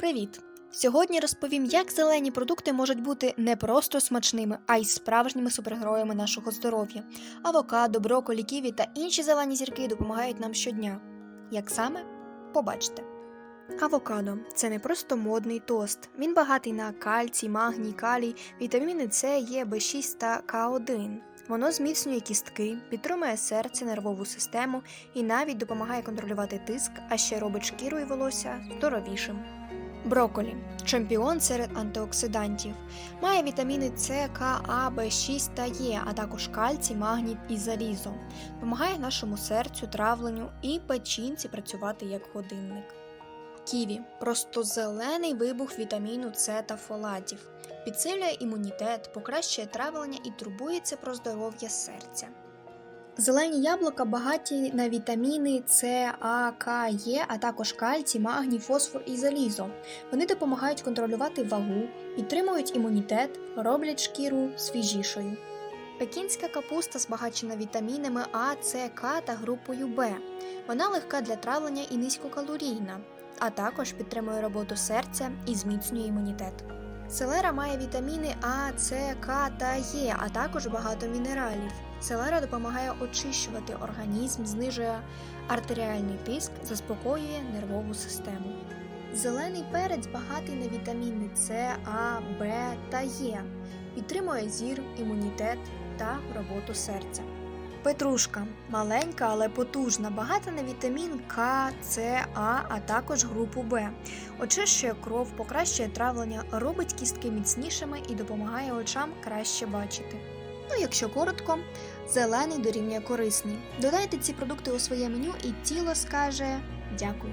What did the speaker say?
Привіт! Сьогодні розповім, як зелені продукти можуть бути не просто смачними, а й справжніми супергероями нашого здоров'я. Авокадо, броколі, ківі та інші зелені зірки допомагають нам щодня. Як саме? Побачите. Авокадо це не просто модний тост. Він багатий на кальцій, магній, калій, вітаміни С, Є, В6 та К1. Воно зміцнює кістки, підтримує серце, нервову систему і навіть допомагає контролювати тиск, а ще робить шкіру і волосся здоровішим. Броколі чемпіон серед антиоксидантів. Має вітаміни С, К, А, В6 та Е, а також кальцій, магній і залізо. Допомагає нашому серцю, травленню і печінці працювати як годинник. Ківі просто зелений вибух вітаміну С та фолатів. Підсилює імунітет, покращує травлення і турбується про здоров'я серця. Зелені яблука багаті на вітаміни С, А, К, Е, а також кальцій, магній, фосфор і залізо. Вони допомагають контролювати вагу, підтримують імунітет, роблять шкіру свіжішою. Пекінська капуста збагачена вітамінами А, С, К та групою Б. Вона легка для травлення і низькокалорійна, а також підтримує роботу серця і зміцнює імунітет. Селера має вітаміни А, С, К та Е, а також багато мінералів. Селера допомагає очищувати організм, знижує артеріальний тиск, заспокоює нервову систему. Зелений перець багатий на вітаміни С, А, Б та Е, підтримує зір, імунітет та роботу серця. Петрушка маленька, але потужна, багата на вітамін К, С, А, а також групу Б. Очищує кров, покращує травлення, робить кістки міцнішими і допомагає очам краще бачити. Ну, якщо коротко, зелений дорівнює корисний. Додайте ці продукти у своє меню, і тіло скаже дякую.